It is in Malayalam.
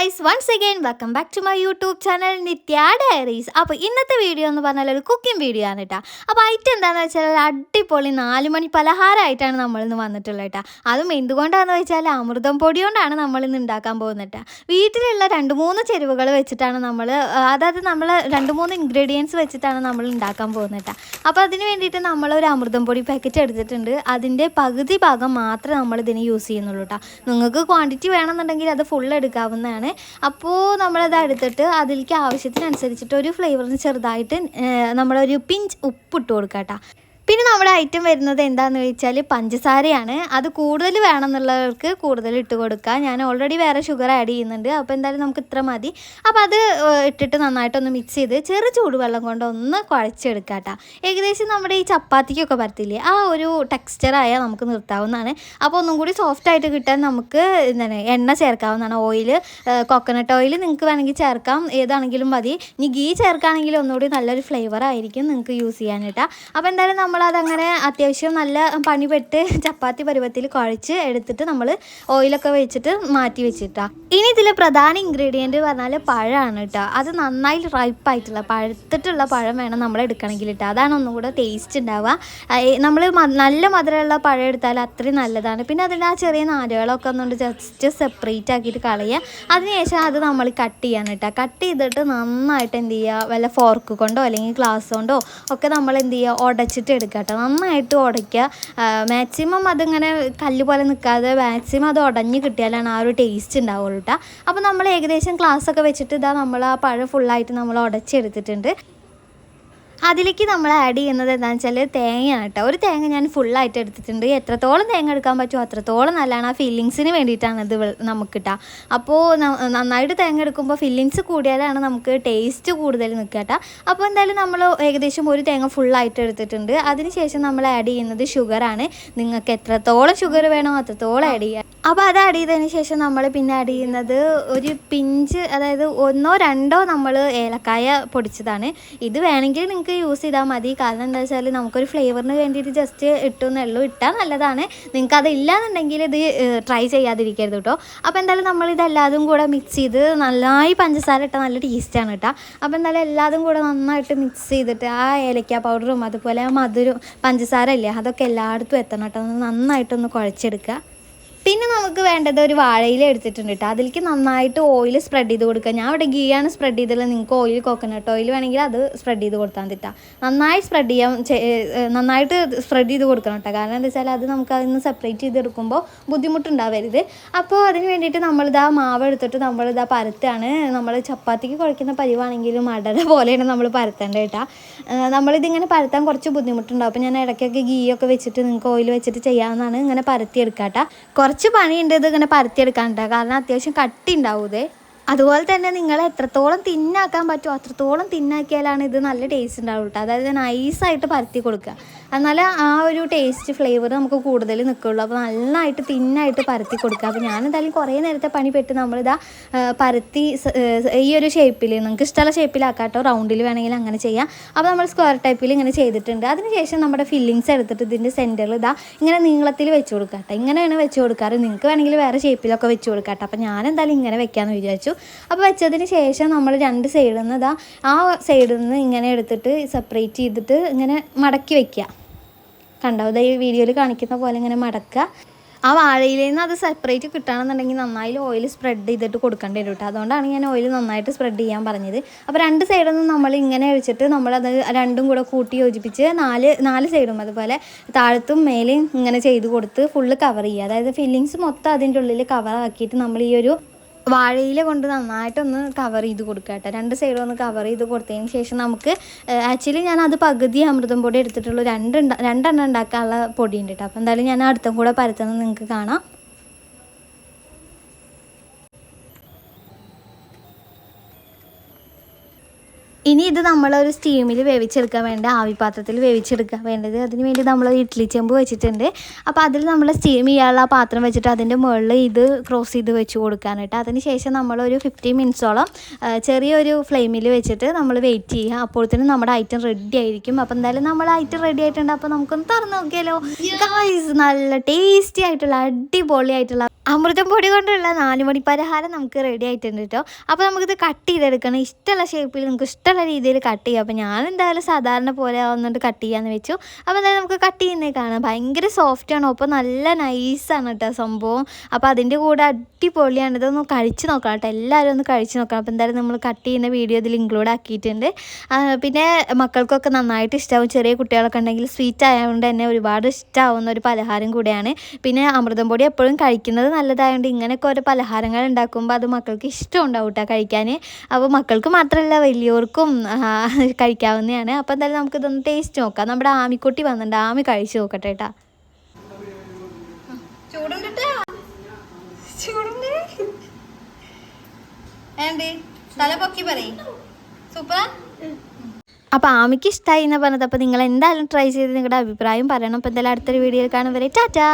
Guys once again welcome back to my YouTube channel Nithya diaries അപ്പോൾ ഇന്നത്തെ വീഡിയോ എന്ന് പറഞ്ഞാൽ ഒരു കുക്കിംഗ് വീഡിയോ ആണ് കേട്ടോ അപ്പോൾ ഐറ്റം എന്താണെന്ന് വെച്ചാൽ അടിപൊളി നാല് മണി പലഹാരമായിട്ടാണ് നമ്മളിന്ന് വന്നിട്ടുള്ളത് കേട്ടോ അതും എന്തുകൊണ്ടാണെന്ന് വെച്ചാൽ അമൃതം പൊടി കൊണ്ടാണ് നമ്മളിന്ന് ഉണ്ടാക്കാൻ പോകുന്നത് കേട്ടോ വീട്ടിലുള്ള രണ്ട് മൂന്ന് ചെരുവകൾ വെച്ചിട്ടാണ് നമ്മൾ അതായത് നമ്മൾ രണ്ട് മൂന്ന് ഇൻഗ്രീഡിയൻസ് വെച്ചിട്ടാണ് നമ്മൾ ഉണ്ടാക്കാൻ പോകുന്നത് കേട്ടോ അപ്പോൾ അതിന് വേണ്ടിയിട്ട് നമ്മൾ ഒരു അമൃതം പൊടി പാക്കറ്റ് എടുത്തിട്ടുണ്ട്. അതിന്റെ പകുതി ഭാഗം മാത്രമേ നമ്മൾ ഇതിന് യൂസ് ചെയ്യുന്നുള്ളൂ കേട്ടോ നിങ്ങൾക്ക് ക്വാണ്ടിറ്റി വേണമെന്നുണ്ടെങ്കിൽ അത് ഫുൾ എടുക്കാവുന്നതാണ്. അപ്പോൾ നമ്മളത് എടുത്തിട്ട് അതിലേക്ക് ആവശ്യത്തിനനുസരിച്ചിട്ട് ഒരു ഫ്ലേവറിന് ചെറുതായിട്ട് നമ്മളൊരു പിഞ്ച് ഉപ്പിട്ട് കൊടുക്കാം കേട്ടോ പിന്നെ നമ്മുടെ ഐറ്റം വരുന്നത് എന്താണെന്ന് വെച്ചാൽ പഞ്ചസാരയാണ്. അത് കൂടുതൽ വേണമെന്നുള്ളവർക്ക് കൂടുതൽ ഇട്ട് കൊടുക്കുക ഞാൻ ഓൾറെഡി വേറെ ഷുഗർ ആഡ് ചെയ്യുന്നുണ്ട്. അപ്പോൾ എന്തായാലും നമുക്ക് ഇത്ര മതി. അപ്പോൾ അത് ഇട്ടിട്ട് നന്നായിട്ടൊന്ന് മിക്സ് ചെയ്ത് ചെറു ചൂടുവെള്ളം കൊണ്ട് ഒന്ന് കുഴച്ചെടുക്കുക കേട്ടോ ഏകദേശം നമ്മുടെ ഈ ചപ്പാത്തിക്കൊക്കെ പരത്തില്ലേ ആ ഒരു ടെക്സ്ചറായ നമുക്ക് നിർത്താവുന്നതാണ്. അപ്പോൾ ഒന്നും കൂടി സോഫ്റ്റ് ആയിട്ട് കിട്ടാൻ നമുക്ക് എന്താണ് എണ്ണ ചേർക്കാവുന്നതാണ്. ഓയിൽ കോക്കനട്ട് ഓയിൽ നിങ്ങൾക്ക് വേണമെങ്കിൽ ചേർക്കാം. ഏതാണെങ്കിലും മതി. ഇനി ഗീ ചേർക്കുകയാണെങ്കിൽ ഒന്നുകൂടി നല്ലൊരു ഫ്ലേവർ ആയിരിക്കും നിങ്ങൾക്ക് യൂസ് ചെയ്യാനായിട്ടാണ് അപ്പോൾ എന്തായാലും നമ്മളതങ്ങനെ അത്യാവശ്യം നല്ല പണിപെട്ട് ചപ്പാത്തി പരുവത്തിൽ കുഴച്ച് എടുത്തിട്ട് നമ്മൾ ഓയിലൊക്കെ വെച്ചിട്ട് മാറ്റി വെച്ചിട്ടാ. ഇനി ഇതിലെ പ്രധാന ഇൻഗ്രീഡിയന്റ് പറഞ്ഞാൽ പഴമാണ് കേട്ടോ അത് നന്നായി റൈപ്പ് ആയിട്ടുള്ള പഴുത്തിട്ടുള്ള പഴം വേണം നമ്മൾ എടുക്കണമെങ്കിൽ കേട്ടോ അതാണ് ഒന്നും കൂടെ ടേസ്റ്റ് ഉണ്ടാവുക നമ്മൾ നല്ല മധുരമുള്ള പഴം എടുത്താൽ അത്രയും നല്ലതാണ്. പിന്നെ അതിന്റെ ആ ചെറിയ നാരുകളൊക്കെ ഒന്നുകൊണ്ട് ജസ്റ്റ് സെപ്പറേറ്റ് ആക്കിയിട്ട് കളയുക അതിനുശേഷം അത് നമ്മൾ കട്ട് ചെയ്യാൻ കേട്ടോ കട്ട് ചെയ്തിട്ട് നന്നായിട്ട് എന്ത് ചെയ്യുക വല്ല ഫോർക്ക് കൊണ്ടോ അല്ലെങ്കിൽ ഗ്ലാസ് കൊണ്ടോ ഒക്കെ നമ്മൾ എന്ത് ചെയ്യുക ഉടച്ചിട്ട് എടുക്കുക കേട്ടോ നന്നായിട്ട് ഉടയ്ക്കുക. മാക്സിമം അതിങ്ങനെ കല്ല് പോലെ നിൽക്കാതെ മാക്സിമം അത് ഉടഞ്ഞ് കിട്ടിയാലാണ് ആ ഒരു ടേസ്റ്റ് ഉണ്ടാവുള്ളൂ കേട്ടോ അപ്പോൾ നമ്മൾ ഏകദേശം ക്ലാസ്സൊക്കെ വെച്ചിട്ട് ഇതാ നമ്മൾ ആ പഴം ഫുള്ളായിട്ട് നമ്മൾ ഉടച്ചെടുത്തിട്ടുണ്ട്. അതിലേക്ക് നമ്മൾ ആഡ് ചെയ്യുന്നത് എന്താണെന്ന് വെച്ചാൽ തേങ്ങയാണ് കേട്ടോ ഒരു തേങ്ങ ഞാൻ ഫുള്ളായിട്ട് എടുത്തിട്ടുണ്ട്. എത്രത്തോളം തേങ്ങ എടുക്കാൻ പറ്റുമോ അത്രത്തോളം നല്ലതാണ്. ആ ഫില്ലിങ്സിന് വേണ്ടിയിട്ടാണ് ഇത് നമുക്ക് കിട്ടുക അപ്പോൾ നന്നായിട്ട് തേങ്ങ എടുക്കുമ്പോൾ ഫില്ലിങ്സ് കൂടിയാലാണ് നമുക്ക് ടേസ്റ്റ് കൂടുതൽ നിൽക്കുക കേട്ടോ അപ്പോൾ എന്തായാലും നമ്മൾ ഏകദേശം ഒരു തേങ്ങ ഫുള്ളായിട്ട് എടുത്തിട്ടുണ്ട്. അതിനുശേഷം നമ്മൾ ആഡ് ചെയ്യുന്നത് ഷുഗറാണ് നിങ്ങൾക്ക് എത്രത്തോളം ഷുഗർ വേണോ അത്രത്തോളം ആഡ് ചെയ്യുക അപ്പോൾ അത് ആഡ് ചെയ്തതിന് ശേഷം നമ്മൾ പിന്നെ ആഡ് ചെയ്യുന്നത് ഒരു പിഞ്ച് അതായത് ഒന്നോ രണ്ടോ നമ്മൾ ഏലക്കായ പൊടിച്ചതാണ്. ഇത് വേണമെങ്കിൽ നിങ്ങൾക്ക് യൂസ് ചെയ്താൽ മതി. കാരണം എന്താ വെച്ചാൽ നമുക്കൊരു ഫ്ലേവറിന് വേണ്ടിയിട്ട് ജസ്റ്റ് ഇട്ടുന്നേ ഉള്ളൂ. ഇട്ടാൽ നല്ലതാണ്. നിങ്ങൾക്ക് അത് ഇല്ലാന്നുണ്ടെങ്കിൽ ഇത് ട്രൈ ചെയ്യാതിരിക്കരുത് കേട്ടോ അപ്പോൾ എന്തായാലും നമ്മൾ ഇതെല്ലാതും കൂടെ മിക്സ് ചെയ്ത് നന്നായി പഞ്ചസാര ഇട്ടാൽ നല്ല ടേസ്റ്റാണ് കേട്ടോ അപ്പോൾ എന്തായാലും എല്ലാതും കൂടെ നന്നായിട്ട് മിക്സ് ചെയ്തിട്ട് ആ ഏലക്ക പൗഡറും അതുപോലെ മധുരം പഞ്ചസാര ഇല്ലേ അതൊക്കെ എല്ലായിടത്തും എത്തണം കേട്ടോ നന്നായിട്ടൊന്ന് കുഴച്ചെടുക്കുക പിന്നെ നമുക്ക് വേണ്ടത് ഒരു വാഴയില എടുത്തിട്ടുണ്ട് കേട്ടോ അതിലേക്ക് നന്നായിട്ട് ഓയിൽ സ്പ്രെഡ് ചെയ്ത് കൊടുക്കുക. ഞാൻ ഇവിടെ ഗീയാണ് സ്പ്രെഡ് ചെയ്തുള്ളത് നിങ്ങൾക്ക് ഓയിൽ കോക്കനട്ട് ഓയിൽ വേണമെങ്കിൽ അത് സ്പ്രെഡ് ചെയ്ത് കൊടുത്താൽ മതി നന്നായി സ്പ്രെഡ് ചെയ്യാൻ നന്നായിട്ട് സ്പ്രെഡ് ചെയ്ത് കൊടുക്കണം കേട്ടോ കാരണം എന്താ വെച്ചാൽ അത് നമുക്ക് അതിൽ നിന്ന് സെപ്പറേറ്റ് ചെയ്തെടുക്കുമ്പോൾ ബുദ്ധിമുട്ടുണ്ടാവരുത്. അപ്പോൾ അതിന് വേണ്ടിയിട്ട് നമ്മളിതാ മാവ് എടുത്തിട്ട് നമ്മളിതാ പരത്താണ് നമ്മൾ ചപ്പാത്തിക്ക് കുഴക്കുന്ന പരിവാണെങ്കിലും അടര പോലെയാണ് നമ്മൾ പരത്തേണ്ടത് കേട്ടോ നമ്മളിതിങ്ങനെ പരത്താൻ കുറച്ച് ബുദ്ധിമുട്ടുണ്ടാവും. അപ്പോൾ ഞാൻ ഇടയ്ക്കൊക്കെ ഗീയൊക്കെ വെച്ചിട്ട് നിങ്ങൾക്ക് ഓയിൽ വെച്ചിട്ട് ചെയ്യാവുന്നതാണ്. ഇങ്ങനെ പരത്തിയെടുക്കാട്ടോ കുറച്ച് പണിയുണ്ട് ഇത് ഇങ്ങനെ പരത്തിയെടുക്കാൻ കേട്ടോ കാരണം അത്യാവശ്യം കട്ടി ഉണ്ടാവൂതേ അതുപോലെ തന്നെ നിങ്ങൾ എത്രത്തോളം തിന്നാക്കാൻ പറ്റുമോ അത്രത്തോളം തിന്നാക്കിയാലാണ് ഇത് നല്ല ടേസ്റ്റ് ഉണ്ടാവും കേട്ടോ അതായത് നൈസായിട്ട് പരത്തി കൊടുക്കുക. എന്നാലേ ആ ഒരു ടേസ്റ്റ് ഫ്ലേവർ നമുക്ക് കൂടുതൽ നിൽക്കുള്ളൂ അപ്പോൾ നന്നായിട്ട് തിന്നായിട്ട് പരത്തി കൊടുക്കുക. അപ്പോൾ ഞാൻ എന്തായാലും കുറേ നേരത്തെ പണി പെട്ട് നമ്മളിതാ പരത്തി ഈ ഒരു ഷേപ്പിൽ നിങ്ങൾക്ക് ഇഷ്ടമുള്ള ഷേപ്പിലാക്കാട്ടോ റൗണ്ടിൽ വേണമെങ്കിൽ അങ്ങനെ ചെയ്യാം. അപ്പോൾ നമ്മൾ സ്ക്വയർ ടൈപ്പിൽ ഇങ്ങനെ ചെയ്തിട്ടുണ്ട്. അതിനുശേഷം നമ്മുടെ ഫില്ലിങ്സ് എടുത്തിട്ട് ഇതിന്റെ സെന്ററിൽ ഇതാ ഇങ്ങനെ നീളത്തിൽ വെച്ച് കൊടുക്കുക കേട്ടോ ഇങ്ങനെയാണ് വെച്ച് കൊടുക്കാറ്. നിങ്ങൾക്ക് വേണമെങ്കിൽ വേറെ ഷേപ്പിലൊക്കെ വെച്ച് കൊടുക്കാം കേട്ടോ അപ്പോൾ ഞാൻ എന്തായാലും ഇങ്ങനെ വെക്കാമെന്ന് വിചാരിച്ചു. അപ്പോൾ വെച്ചതിന് ശേഷം നമ്മൾ രണ്ട് സൈഡിൽ നിന്ന് ഇതാ ആ സൈഡിൽ നിന്ന് ഇങ്ങനെ എടുത്തിട്ട് സെപ്പറേറ്റ് ചെയ്തിട്ട് ഇങ്ങനെ മടക്കി വെക്കുക കണ്ടോ? ഈ വീഡിയോയിൽ കാണിക്കുന്ന പോലെ ഇങ്ങനെ മടക്കുക. ആ വാഴയിൽ നിന്ന് അത് സെപ്പറേറ്റ് കിട്ടുകയാണെന്നുണ്ടെങ്കിൽ നന്നായി ഓയിൽ സ്പ്രെഡ് ചെയ്തിട്ട് കൊടുക്കേണ്ടി വരും കേട്ടോ അതുകൊണ്ടാണ് ഞാൻ ഓയിൽ നന്നായിട്ട് സ്പ്രെഡ് ചെയ്യാൻ പറഞ്ഞത്. അപ്പോൾ രണ്ട് സൈഡിൽ നിന്ന് നമ്മൾ ഇങ്ങനെ വെച്ചിട്ട് നമ്മളത് രണ്ടും കൂടെ കൂട്ടി യോജിപ്പിച്ച് നാല് നാല് സൈഡും അതുപോലെ താഴത്തും മേലെയും ഇങ്ങനെ ചെയ്ത് കൊടുത്ത് ഫുള്ള് കവർ ചെയ്യുക. അതായത് ഫില്ലിങ്സ് മൊത്തം അതിന്റെ ഉള്ളിൽ കവറാക്കിയിട്ട് നമ്മൾ ഈ ഒരു വാഴയില കൊണ്ട് നന്നായിട്ടൊന്ന് കവർ ചെയ്ത് കൊടുക്കുക കേട്ടോ. രണ്ട് സൈഡും ഒന്ന് കവർ ചെയ്ത് കൊടുത്തതിന് ശേഷം നമുക്ക് ആക്ച്വലി ഞാൻ അത് പകുതി അമൃതം പൊടി എടുത്തിട്ടുള്ളൂ. രണ്ട് രണ്ടെണ്ണം ഉണ്ടാക്കാനുള്ള പൊടി ഉണ്ട് കേട്ടോ. അപ്പോൾ എന്തായാലും ഞാൻ അടുത്തും കൂടെ പരത്തുന്നത് നിങ്ങൾക്ക് കാണാം. ഇനി ഇത് നമ്മളൊരു സ്റ്റീമിൽ വേവിച്ചെടുക്കാൻ വേണ്ട ആവിപാത്രത്തിൽ വേവിച്ചെടുക്കാൻ വേണ്ടത് അതിന് വേണ്ടി നമ്മൾ ഇഡ്ഡലി ചെമ്പ് വെച്ചിട്ടുണ്ട്. അപ്പോൾ അതിൽ നമ്മൾ സ്റ്റീം ചെയ്യാനുള്ള പാത്രം വെച്ചിട്ട് അതിന്റെ മുകളിൽ ഇത് ക്രോസ് ചെയ്ത് വെച്ച് കൊടുക്കാനായിട്ട് അതിന് ശേഷം നമ്മളൊരു ഫിഫ്റ്റി മിനിറ്റ്സോളം ചെറിയൊരു ഫ്ലെയിമിൽ വെച്ചിട്ട് നമ്മൾ വെയിറ്റ് ചെയ്യുക. അപ്പോഴത്തേനും നമ്മുടെ ഐറ്റം റെഡി ആയിരിക്കും. അപ്പോൾ എന്തായാലും നമ്മൾ ഐറ്റം റെഡി ആയിട്ടുണ്ട്. അപ്പോൾ നമുക്കൊന്ന് തുറന്ന് നോക്കിയാലോ? ഗായ്സ് നല്ല ടേസ്റ്റി ആയിട്ടുള്ള അടിപൊളി ആയിട്ടുള്ള അമൃതം പൊടി കൊണ്ടുള്ള നാലുമണി പലഹാരം നമുക്ക് റെഡി ആയിട്ടുണ്ട് കേട്ടോ. അപ്പോൾ നമുക്കിത് കട്ട് ചെയ്തെടുക്കണം. ഇഷ്ടമുള്ള ഷേപ്പിൽ നമുക്ക് ഇഷ്ടമുള്ള രീതിയിൽ കട്ട് ചെയ്യും അപ്പോൾ ഞാൻ എന്തായാലും സാധാരണ പോലെ ആവുന്നുണ്ട് കട്ട് ചെയ്യാമെന്ന് വെച്ചു. അപ്പോൾ എന്തായാലും നമുക്ക് കട്ട് ചെയ്യുന്നേ കാണാം. ഭയങ്കര സോഫ്റ്റ് ആണ്. അപ്പോൾ നല്ല നൈസാണ് കേട്ടോ സംഭവം. അപ്പോൾ അതിന്റെ കൂടെ അടിപൊളിയാണ്. ഇതൊന്ന് കഴിച്ച് നോക്കണം കേട്ടോ എല്ലാവരും ഒന്ന് കഴിച്ച് നോക്കണം. അപ്പോൾ എന്തായാലും നമ്മൾ കട്ട് ചെയ്യുന്ന വീഡിയോ ഇതിൽ ഇൻക്ലൂഡ് ആക്കിയിട്ടുണ്ട്. പിന്നെ മക്കൾക്കൊക്കെ നന്നായിട്ട് ഇഷ്ടമാവും ചെറിയ കുട്ടികളൊക്കെ ഉണ്ടെങ്കിൽ സ്വീറ്റ് ആയതുകൊണ്ട് തന്നെ ഒരുപാട് ഇഷ്ടമാവുന്ന ഒരു പലഹാരം കൂടെയാണ്. പിന്നെ അമൃതം പൊടി എപ്പോഴും കഴിക്കുന്നത് നല്ലതായതുകൊണ്ട് ഇങ്ങനെയൊക്കെ ഓരോ പലഹാരങ്ങൾ ഉണ്ടാക്കുമ്പോൾ അത് മക്കൾക്ക് ഇഷ്ടം ഉണ്ടാവും കേട്ടോ കഴിക്കാൻ അപ്പോൾ മക്കൾക്ക് മാത്രമല്ല വലിയവർക്കും ആ, കഴിക്കാവുന്നതാണ്. അപ്പോൾ എന്തായാലും നമുക്കിതൊന്ന് ടേസ്റ്റ് നോക്കാം. നമ്മുടെ ആമിക്കുട്ടി വന്നിട്ടുണ്ട്. ആമി കഴിച്ചു നോക്കട്ടെ കേട്ടാ. തല പൊക്കി പറയും. സൂപ്പർ. അപ്പോൾ ആമിക്ക് ഇഷ്ടമായി എന്ന് പറഞ്ഞത്. അപ്പോൾ നിങ്ങൾ എന്തായാലും ട്രൈ ചെയ്ത് നിങ്ങളുടെ അഭിപ്രായം പറയണം. അപ്പോൾ എന്തായാലും അടുത്തൊരു വീഡിയോയിൽ കാണും വരെ. ടാറ്റാ.